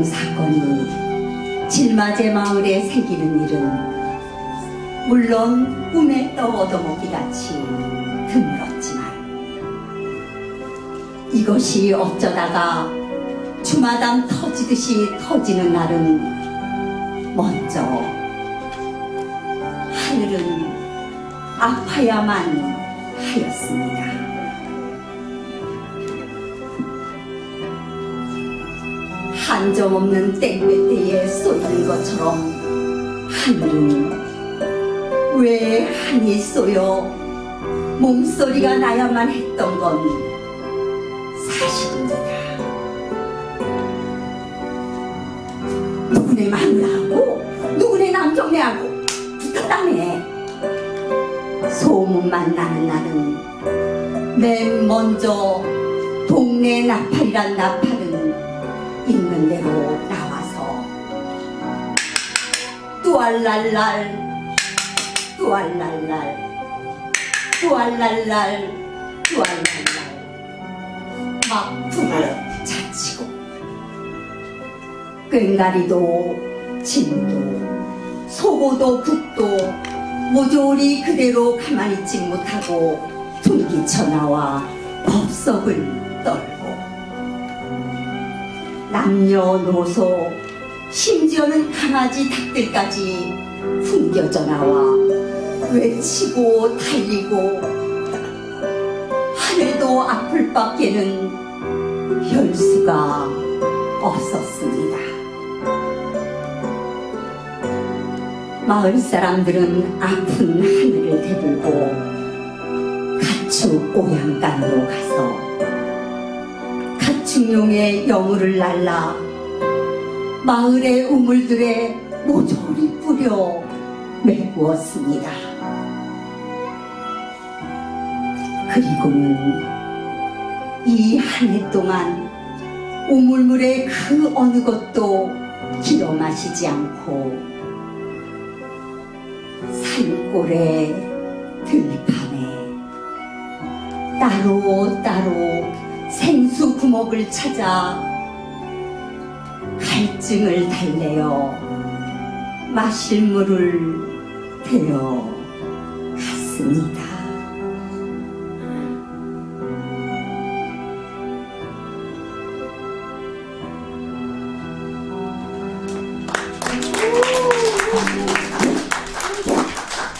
간통 사건이 질맞의 마을에 생기는 일은 물론 꿈에 떠 얻어먹기 같이 드물었지만 이것이 어쩌다가 주마담 터지듯이 터지는 날은 먼저 하늘은 아파야만 하였습니다. 한점 없는 땡볕대에 쏟는 것처럼 하늘은 왜 한이 쏘여 몸소리가 나야만 했던 건 사실입니다. 누구네 마누라하고 누구네 남정네하고 붙었다네. 소문만 나는 날은 맨 먼저 동네 나팔이란 나팔은 있는 대로 나와서. 뚜알랄랄 뚜알랄랄 뚜알랄랄 뚜알랄랄. 막 불을 자치고. 꽹가리도 진도 소고도 북도 모조리 그대로 가만히 있지 못하고 둥기쳐 나와 법석을 떨고 남녀노소 심지어는 강아지 닭들까지 풍겨져 나와 외치고 달리고 하늘도 아플 밖에는 열 수가 없었습니다. 마을 사람들은 아픈 하늘을 대들고 가축 오양간으로 가서 가축용의 여물을 날라 마을의 우물들에 모조리 뿌려 메꾸었습니다. 그리고는 이 한 해 동안 우물물의 그 어느 것도 길어 마시지 않고 산골의 들판에 따로 따로 생수 구목을 찾아 갈증을 달래어 마실 물을 데려갔습니다.